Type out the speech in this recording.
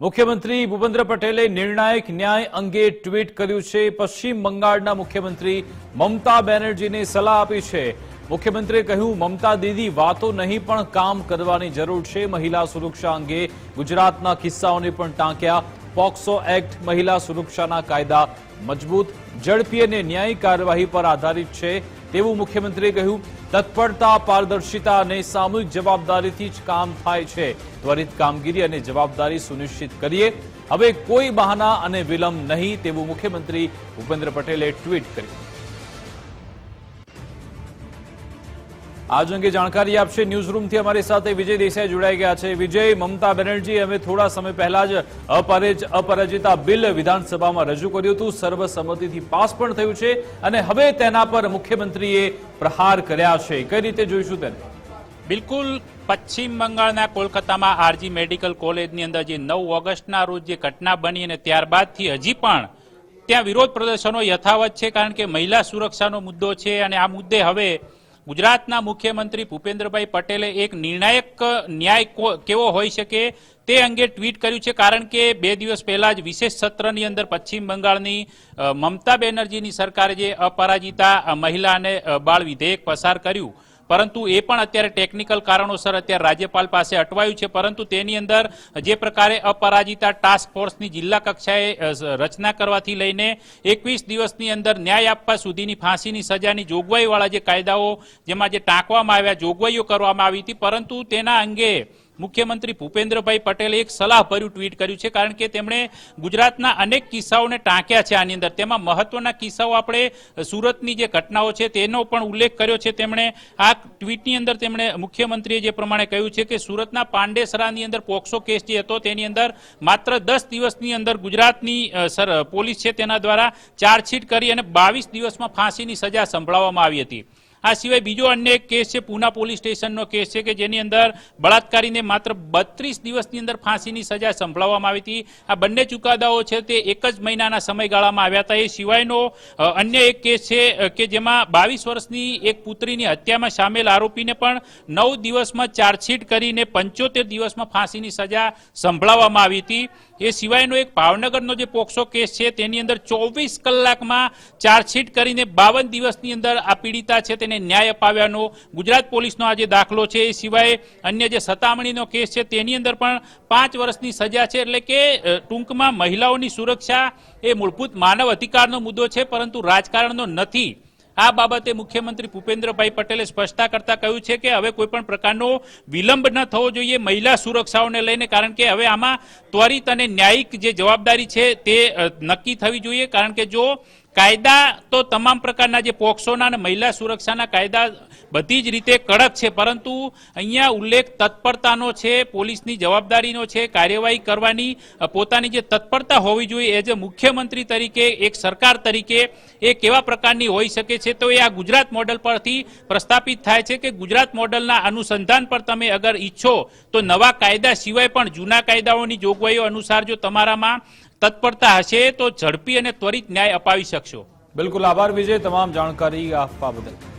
મુખ્યમંત્રી ભૂપેન્દ્ર પટેલે નિર્ણાયક ન્યાય અંગે ટ્વીટ કર્યું છે. પશ્ચિમ બંગાળના મુખ્યમંત્રી મમતા બેનર્જીને સલાહ આપી છે. મુખ્યમંત્રીએ કહ્યું, મમતા દીદી, વાતો નહીં, પણ કામ કરવાની જરૂર છે. મહિલા સુરક્ષા અંગે ગુજરાતના કિસ્સાઓને પણ ટાંક્યા. પોક્સો એક્ટ મહિલા સુરક્ષાના કાયદા મજબૂત, ઝડપી અને ન્યાયી કાર્યવાહી પર આધારિત છે. તેવું મુખ્યમંત્રીએ કહ્યું, તત્પરતા, પારદર્શિતા અને સામૂહિક જવાબદારીથી જ કામ થાય છે. ત્વરિત કામગીરી અને જવાબદારી સુનિશ્ચિત કરીએ. હવે કોઈ બહાના અને વિલંબ નહીં, તેવું મુખ્યમંત્રી ભૂપેન્દ્ર પટેલે ટ્વીટ કર્યું. આજ અંગે જાણકારી આપશે ન્યૂઝરૂમથી અમારી સાથે વિજય દેસાઈ જોડાઈ ગયા છે. વિજય, મમતા બેનર્જી, હવે થોડા સમય પહેલા જ અપરેજ, અપરાજિતા બિલ વિધાનસભામાં રજૂ કર્યું હતું. સર્વસંમતિથી પાસ પણ થયું છે અને હવે તેના પર મુખ્યમંત્રીએ પ્રહાર કર્યા છે. કઈ રીતે જોઈશું તેને? બિલકુલ પશ્ચિમ બંગાળના કોલકાતામાં આરજી મેડિકલ કોલેજની અંદર જે નવ ઓગસ્ટના રોજ જે ઘટના બની અને ત્યારબાદથી હજી પણ ત્યાં વિરોધ પ્રદર્શનો યથાવત છે, કારણ કે મહિલા સુરક્ષાનો મુદ્દો છે અને આ મુદ્દે હવે ગુજરાતના મુખ્યમંત્રી ભૂપેન્દ્રભાઈ પટેલે એક નિર્ણાયક ન્યાય કેવો હોઈ શકે તે અંગે ટ્વીટ કર્યું છે, કારણ કે બે દિવસ પહેલા જ વિશેષ સત્રની અંદર પશ્ચિમ બંગાળની મમતા બેનર્જીની સરકારે જે અપરાજિતા મહિલાને બાળ વિધેયક પસાર કર્યું. પરંતુ એ પણ અત્યારે ટેકનિકલ કારણોસર અત્યારે રાજ્યપાલ પાસે અટવાયું છે. પરંતુ તેની અંદર જે પ્રકારે અપરાજિતા ટાસ્ક ફોર્સની જિલ્લા કક્ષાએ રચના કરવાથી લઈને એકવીસ દિવસની અંદર ન્યાય આપવા સુધીની ફાંસીની સજાની જોગવાઈવાળા જે કાયદાઓ, જેમાં જે ટાંકવામાં આવ્યા, જોગવાઈઓ કરવામાં આવી હતી. પરંતુ તેના અંગે મુખ્યમંત્રી ભૂપેન્દ્રભાઈ પટેલે એક સલાહભર્યું ટ્વીટ કર્યું છે, કારણ કે તેમણે ગુજરાતના અનેક કિસ્સાઓને ટાંક્યા છે આની અંદર. તેમાં મહત્વના કિસ્સાઓ આપણે સુરતની જે ઘટનાઓ છે તેનો પણ ઉલ્લેખ કર્યો છે. તેમણે આ ટ્વીટની અંદર તેમણે મુખ્યમંત્રીએ જે પ્રમાણે કહ્યું છે કે સુરતના પાંડેસરાની અંદર પોક્સો કેસ જે હતો તેની અંદર માત્ર દસ દિવસની અંદર ગુજરાતની પોલીસ છે તેના દ્વારા ચાર્જશીટ કરી અને બાવીસ દિવસમાં ફાંસીની સજા સંભળાવવામાં આવી હતી. આ સિવાય બીજો અન્ય એક કેસ છે, પૂના પોલીસ સ્ટેશનનો કેસ છે કે જેની અંદર બળાત્કારીને માત્ર બત્રીસ દિવસની અંદર ફાંસીની સજા સંભળાવવામાં આવી હતી. આ બંને ચુકાદાઓ છે તે એક જ મહિનાના સમયગાળામાં આવ્યા હતા. એ સિવાયનો અન્ય એક કેસ છે કે જેમાં બાવીસ વર્ષની એક પુત્રીની હત્યામાં સામેલ આરોપીને પણ નવ દિવસમાં ચાર્જશીટ કરીને પંચોતેર દિવસમાં ફાંસીની સજા સંભળાવવામાં આવી હતી. એ સિવાયનો એક ભાવનગરનો જે પોક્સો કેસ છે, તેની અંદર ચોવીસ કલાકમાં ચાર્જશીટ કરીને બાવન દિવસની અંદર આ પીડિતા છે, તેને ન્યાય અપાવ્યાનો ગુજરાત પોલીસનો આ જે દાખલો છે. એ સિવાય અન્ય જે સતામણીનો કેસ છે, તેની અંદર પણ પાંચ વર્ષની સજા છે. એટલે કે ટૂંકમાં મહિલાઓની સુરક્ષા એ મૂળભૂત માનવ અધિકારનો મુદ્દો છે, પરંતુ રાજકારણનો નથી. આ બાબતે મુખ્યમંત્રી ભૂપેન્દ્રભાઈ પટેલે સ્પષ્ટતા કરતા કહ્યું છે કે, હવે કોઈ પણ પ્રકારનો વિલંબ ન થવો જોઈએ મહિલા સુરક્ષાઓને લઈને, કારણ કે હવે આમાં ત્વરિત અને ન્યાયિક જે જવાબદારી છે તે નક્કી થવી જોઈએ. કારણ કે જો કાયદા તો તમામ પ્રકારના જે પોક્સોના અને મહિલા સુરક્ષાના કાયદા બધી જ રીતે કડક છે, પરંતુ અહીંયા ઉલ્લેખ તત્પરતાનો છે, પોલીસની જવાબદારીનો છે, કાર્યવાહી કરવાની પોતાની જે તત્પરતા હોવી જોઈએ એઝ એ મુખ્યમંત્રી તરીકે, એક સરકાર તરીકે, એ કેવા પ્રકારની હોઈ શકે છે, તો એ આ ગુજરાત મોડલ પરથી પ્રસ્થાપિત થાય છે કે ગુજરાત મોડલના અનુસંધાન પર તમે અગર ઈચ્છો તો નવા કાયદા સિવાય પણ જૂના કાયદાઓની જોગવાઈઓ અનુસાર જો તમારામાં તત્પરતા હશે તો ઝડપી અને ત્વરિત ન્યાય અપાવી શકશો. બિલકુલ આભાર વિજય, તમામ જાણકારી આપવા બદલ.